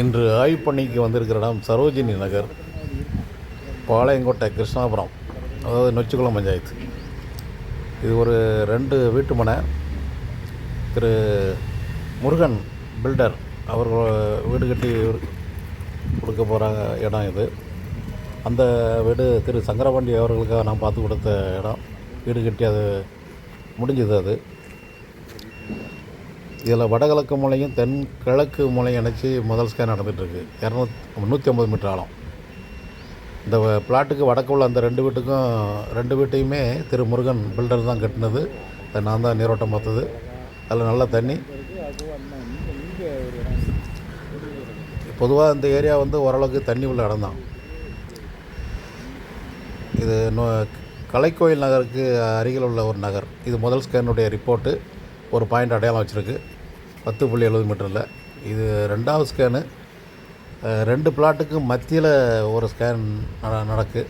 இன்று ஆய்வு பண்ணிக்கு வந்திருக்கிற இடம் சரோஜினி நகர் பாளையங்கோட்டை கிருஷ்ணாபுரம் அதாவது நொச்சிக்குளம் பஞ்சாயத்து. இது ஒரு ரெண்டு வீட்டு மனை திரு முருகன் பில்டர் அவர்கள் வீடு கட்டி கொடுக்க போகிற இடம் இது. அந்த வீடு திரு சங்கரபாண்டி அவர்களுக்காக நான் பார்த்து கொடுத்த இடம். வீடு கட்டி அது முடிஞ்சது அது. இதில் வடகிழக்கு மூலையும் தென்கிழக்கு மூலையும் இணைச்சி முதல் ஸ்கேன் நடந்துகிட்ருக்கு. இரநூத்தி நூற்றி ஐம்பது மீட்டர் ஆழம். இந்த பிளாட்டுக்கு வடக்கு உள்ள அந்த ரெண்டு வீட்டுக்கும் ரெண்டு வீட்டையுமே திரு முருகன் பில்டர் தான் கட்டினது. அதை நான் தான் நீரோட்டம் பார்த்தது. அதில் நல்ல தண்ணி. பொதுவாக இந்த ஏரியா வந்து ஓரளவுக்கு தண்ணி உள்ள இடம் தான். இது கலைக்கோயில் நகருக்கு அருகில் உள்ள ஒரு நகர். இது முதல் ஸ்கேனுடைய ரிப்போர்ட்டு ஒரு பாயிண்ட் அடையாளம் வச்சுருக்கு. பத்து புள்ளி எழுபது மீட்டரில் இது ரெண்டாவது ஸ்கேனு. ரெண்டு பிளாட்டுக்கு மத்தியில் ஒரு ஸ்கேன் நட நடக்கு.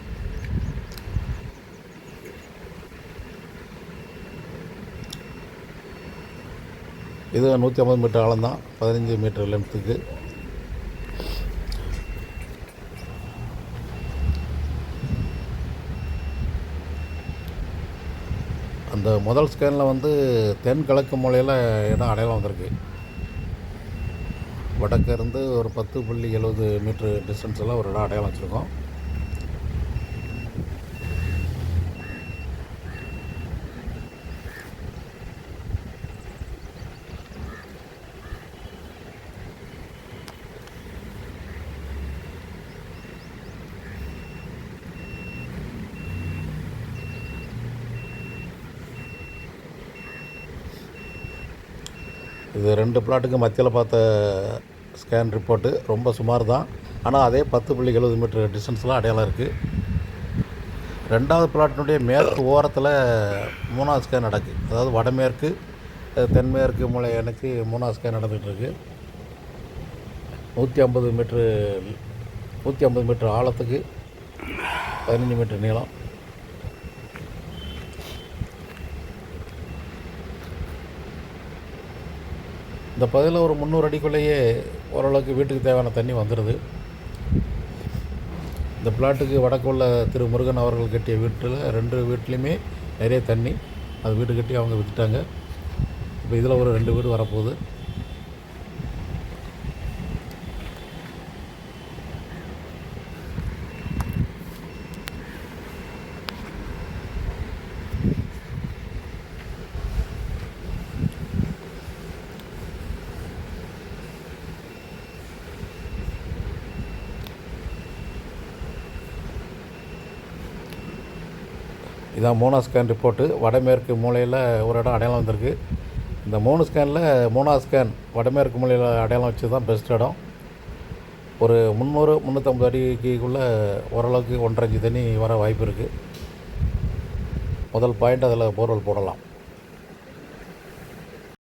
இது நூற்றி ஐம்பது மீட்டர் ஆழம் தான் பதினஞ்சு மீட்டர் லென்த்துக்கு அந்த முதல் ஸ்கேனில் வந்து தென்கிழக்கு மூலையில் இடம் அடையாளம் வந்திருக்கு. வடக்கிருந்து ஒரு பத்து புள்ளி எழுபது மீட்ரு டிஸ்டன்ஸில் ஒரு இடம் அடையாளம் வச்சுருக்கோம். இது ரெண்டு பிளாட்டுக்கு மத்தியில் பார்த்த ஸ்கேன் ரிப்போர்ட்டு ரொம்ப சுமார் தான் ஆனால் அதே பத்து புள்ளி எழுபது மீட்டர் டிஸ்டன்ஸில் அடையாளம் இருக்குது ரெண்டாவது பிளாட்டினுடைய மேற்கு ஓரத்தில் மூணாவது ஸ்கேன் நடக்கு. அதாவது வடமேற்கு தென்மேற்கு மூளை எனக்கு மூணாவது ஸ்கேன் நடந்துகிட்ருக்கு நூற்றி ஐம்பது மீட்ரு நூற்றி ஐம்பது மீட்ரு ஆழத்துக்கு பதினஞ்சு மீட்ரு நீளம். இந்த பகுதியில் ஒரு முந்நூறு அடிக்குள்ளேயே ஓரளவுக்கு வீட்டுக்கு தேவையான தண்ணி வந்துடுது இந்த பிளாட்டுக்கு வடக்கு உள்ள திரு முருகன் அவர்கள் கட்டிய வீட்டில் ரெண்டு வீட்லேயுமே நிறைய தண்ணி அது வீடு கட்டி அவங்க விற்றுட்டாங்க இப்போ இதில் ஒரு ரெண்டு வீடு வரப்போகுது. இதான் மூணாவது ஸ்கேன் ரிப்போர்ட்டு. வடமேற்கு மூலையில் ஒரு இடம் அடையாளம் வந்திருக்கு. இந்த மூணு ஸ்கேனில் மூணா ஸ்கேன் வடமேற்கு மூலையில் அடையாளம் வச்சு தான் பெஸ்ட் இடம். ஒரு முந்நூறு முந்நூற்றம்பது அடிக்குள்ளே ஓரளவுக்கு ஒன்றரை இன்ச்சு தண்ணி வர வாய்ப்பு இருக்குது முதல் பாயிண்ட் அதில் போர்வெல் போடலாம்.